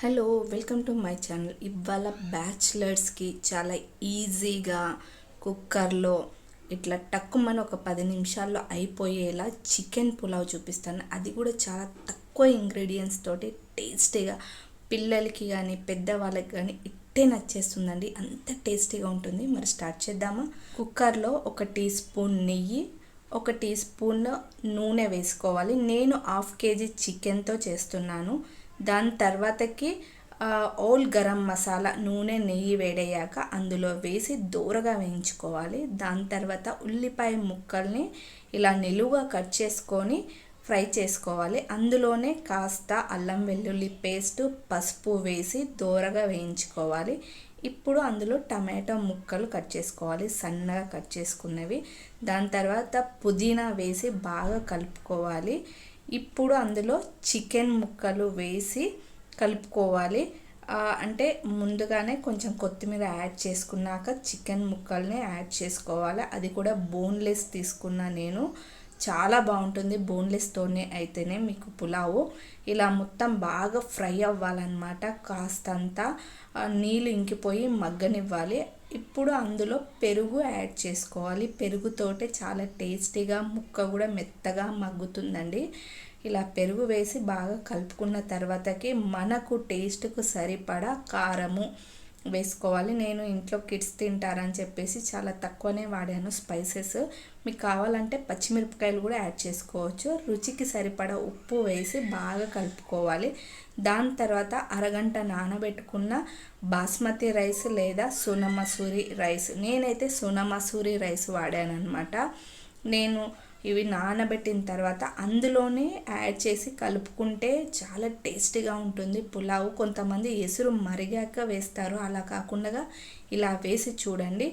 Hello welcome to my channel. ఇవాళ బ్యాచిలర్స్కి చాలా ఈజీగా కుక్కర్లో ఇట్లా టక్కుమని ఒక పది నిమిషాల్లో అయిపోయేలా చికెన్ పులావ్ చూపిస్తాను. అది కూడా చాలా తక్కువ ఇంగ్రీడియంట్స్ తోటి టేస్టీగా పిల్లలకి కానీ పెద్దవాళ్ళకి కానీ ఇట్టే నచ్చేస్తుందండి. అంత టేస్టీగా ఉంటుంది. మరి స్టార్ట్ చేద్దామా? కుక్కర్లో ఒక టీ స్పూన్ నెయ్యి ఒక టీ స్పూన్ నూనె వేసుకోవాలి. నేను హాఫ్ కేజీ చికెన్తో చేస్తున్నాను. దాని తర్వాతకి ఓల్ గరం మసాలా నూనె నెయ్యి వేడయ్యాక అందులో వేసి దూరగా వేయించుకోవాలి. దాని తర్వాత ఉల్లిపాయ ముక్కల్ని ఇలా నిలువుగా కట్ చేసుకొని ఫ్రై చేసుకోవాలి. అందులోనే కాస్త అల్లం వెల్లుల్లి పేస్ట్ పసుపు వేసి దూరగా వేయించుకోవాలి. ఇప్పుడు అందులో టమాటో ముక్కలు కట్ చేసుకోవాలి సన్నగా కట్ చేసుకున్నవి. దాని తర్వాత పుదీనా వేసి బాగా కలుపుకోవాలి. ఇప్పుడు అందులో చికెన్ ముక్కలు వేసి కలుపుకోవాలి. అంటే ముందుగానే కొంచెం కొత్తిమీర యాడ్ చేసుకున్నాక చికెన్ ముక్కల్ని యాడ్ చేసుకోవాలి. అది కూడా బోన్లెస్ తీసుకున్నా నేను. చాలా బాగుంటుంది బోన్లెస్తోనే అయితేనే మీకు పులావు. ఇలా మొత్తం బాగా ఫ్రై అవ్వాలన్నమాట కాస్తంత. నీళ్ళు ఇంకిపోయి మగ్గనివ్వాలి. ఇప్పుడు అందులో పెరుగు యాడ్ చేసుకోవాలి. పెరుగుతోటే చాలా టేస్టీగా ముక్క కూడా మెత్తగా మగ్గుతుందండి. ఇలా పెరుగు వేసి బాగా కలుపుకున్న తర్వాతకి మనకు టేస్ట్కు సరిపడా కారము వేసుకోవాలి. నేను ఇంట్లో కిడ్స్ తింటారని చెప్పేసి చాలా తక్కువనే వాడాను స్పైసెస్. మీకు కావాలంటే పచ్చిమిరపకాయలు కూడా యాడ్ చేసుకోవచ్చు. రుచికి సరిపడా ఉప్పు వేసి బాగా కలుపుకోవాలి. దాని తర్వాత అరగంట నానబెట్టుకున్న బాస్మతి రైస్ లేదా సునమసూరి రైస్. నేనైతే సునమసూరి రైస్ వాడాను అనమాట నేను ఇవి నానబెట్టిన తర్వాత అందులోనే యాడ్ చేసి కలుపుకుంటే చాలా టేస్టీగా ఉంటుంది. పులావు కొంతమంది ఎసురు మరిగాక వేస్తారు. అలా కాకుండా ఇలా వేసి చూడండి.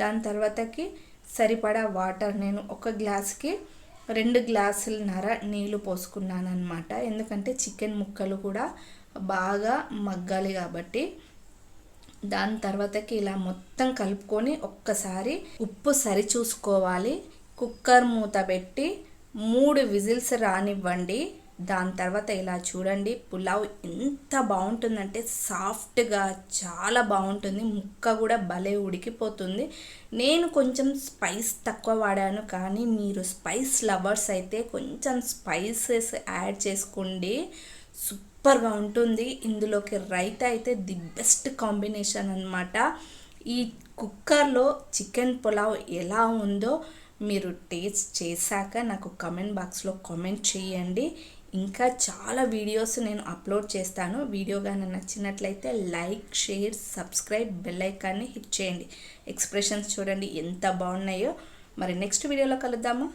దాని తర్వాతకి సరిపడా వాటర్ నేను ఒక గ్లాస్కి రెండు గ్లాసులన్నర నీళ్ళు పోసుకున్నాను అనమాట ఎందుకంటే చికెన్ ముక్కలు కూడా బాగా మగ్గాలి కాబట్టి. దాని తర్వాతకి ఇలా మొత్తం కలుపుకొని ఒక్కసారి ఉప్పు సరి చూసుకోవాలి కుక్కర్ మూత పెట్టి మూడు విజిల్స్ రానివ్వండి. దాని తర్వాత ఇలా చూడండి పులావ్ ఎంత బాగుంటుందంటే సాఫ్ట్గా చాలా బాగుంటుంది. ముక్క కూడా భలే ఉడికిపోతుంది. నేను కొంచెం స్పైస్ తక్కువ వాడాను కానీ మీరు స్పైస్ లవర్స్ అయితే కొంచెం స్పైసెస్ యాడ్ చేసుకోండి. సూపర్గా ఉంటుంది. ఇందులోకి రైతా అయితే ది బెస్ట్ కాంబినేషన్ అనమాట ఈ కుక్కర్లో చికెన్ పులావ్ ఎలా ఉందో మీరు టేస్ట్ చేశాక నాకు కమెంట్ బాక్స్లో కామెంట్ చేయండి. ఇంకా చాలా వీడియోస్ నేను అప్లోడ్ చేస్తాను. వీడియో కానీ నచ్చినట్లయితే లైక్ షేర్ సబ్స్క్రైబ్ బెల్ ఐకాన్ని హిట్ చేయండి. ఎక్స్ప్రెషన్స్ చూడండి ఎంత బాగున్నాయో. మరి నెక్స్ట్ వీడియోలో కలుద్దాము.